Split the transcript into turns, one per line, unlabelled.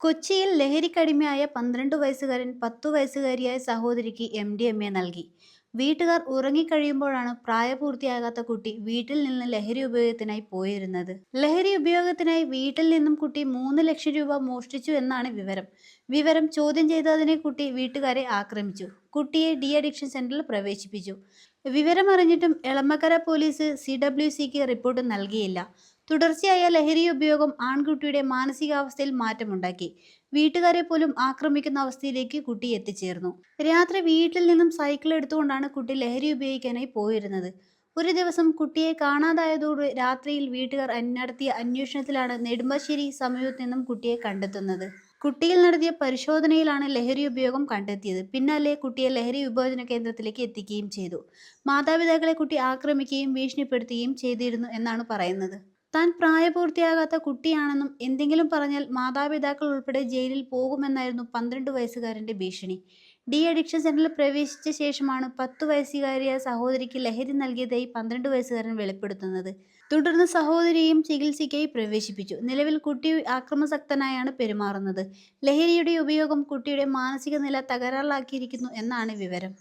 കൊച്ചിയിൽ ലഹരിക്കടിമയായ പന്ത്രണ്ട് വയസ്സുകാരൻ പത്തു വയസ്സുകാരിയായ സഹോദരിക്ക് എം ഡി എം എ നൽകി. വീട്ടുകാർ ഉറങ്ങിക്കഴിയുമ്പോഴാണ് പ്രായപൂർത്തിയാകാത്ത കുട്ടി വീട്ടിൽ നിന്ന് ലഹരി ഉപയോഗത്തിനായി പോയിരുന്നത്. ലഹരി ഉപയോഗത്തിനായി വീട്ടിൽ നിന്നും കുട്ടി മൂന്ന് ലക്ഷം രൂപ മോഷ്ടിച്ചു എന്നാണ് വിവരം. വിവരം ചോദ്യം ചെയ്തതിനെ കുട്ടി വീട്ടുകാരെ ആക്രമിച്ചു. കുട്ടിയെ ഡി അഡിക്ഷൻ സെന്ററിൽ പ്രവേശിപ്പിച്ചു. വിവരമറിഞ്ഞിട്ടും എളമക്കര പോലീസ് സി ഡബ്ല്യു സിക്ക് റിപ്പോർട്ട് നൽകിയില്ല. തുടർച്ചയായ ലഹരി ഉപയോഗം ആൺകുട്ടിയുടെ മാനസികാവസ്ഥയിൽ മാറ്റമുണ്ടാക്കി. വീട്ടുകാരെ പോലും ആക്രമിക്കുന്ന അവസ്ഥയിലേക്ക് കുട്ടി എത്തിച്ചേർന്നു. രാത്രി വീട്ടിൽ നിന്നും സൈക്കിൾ എടുത്തുകൊണ്ടാണ് കുട്ടി ലഹരി ഉപയോഗിക്കാനായി പോയിരുന്നത്. ഒരു ദിവസം കുട്ടിയെ കാണാതായതോടെ രാത്രിയിൽ വീട്ടുകാർ നടത്തിയ അന്വേഷണത്തിലാണ് നെടുമ്പാശ്ശേരി സമീപത്ത് നിന്നും കുട്ടിയെ കണ്ടെത്തുന്നത്. കുട്ടിയിൽ നടത്തിയ പരിശോധനയിലാണ് ലഹരി ഉപയോഗം കണ്ടെത്തിയത്. പിന്നാലെ കുട്ടിയെ ലഹരി വിഭോജന കേന്ദ്രത്തിലേക്ക് എത്തിക്കുകയും ചെയ്തു. മാതാപിതാക്കളെ കുട്ടി ആക്രമിക്കുകയും ഭീഷണിപ്പെടുത്തുകയും ചെയ്തിരുന്നു എന്നാണ് പറയുന്നത്. താൻ പ്രായപൂർത്തിയാകാത്ത കുട്ടിയാണെന്നും എന്തെങ്കിലും പറഞ്ഞാൽ മാതാപിതാക്കൾ ഉൾപ്പെടെ ജയിലിൽ പോകുമെന്നായിരുന്നു പന്ത്രണ്ട് വയസ്സുകാരന്റെ ഭീഷണി. ഡി അഡിക്ഷൻ സെന്ററിൽ പ്രവേശിച്ച ശേഷമാണ് പത്തു വയസ്സുകാരിയ സഹോദരിക്ക് ലഹരി നൽകിയതായി പന്ത്രണ്ട് വയസ്സുകാരൻ വെളിപ്പെടുത്തുന്നത്. തുടർന്ന് സഹോദരിയും ചികിത്സയ്ക്കായി പ്രവേശിപ്പിച്ചു. നിലവിൽ കുട്ടി ആക്രമസക്തനായാണ് പെരുമാറുന്നത്. ലഹരിയുടെ ഉപയോഗം കുട്ടിയുടെ മാനസിക നില തകരാറിലാക്കിയിരിക്കുന്നു എന്നാണ് വിവരം.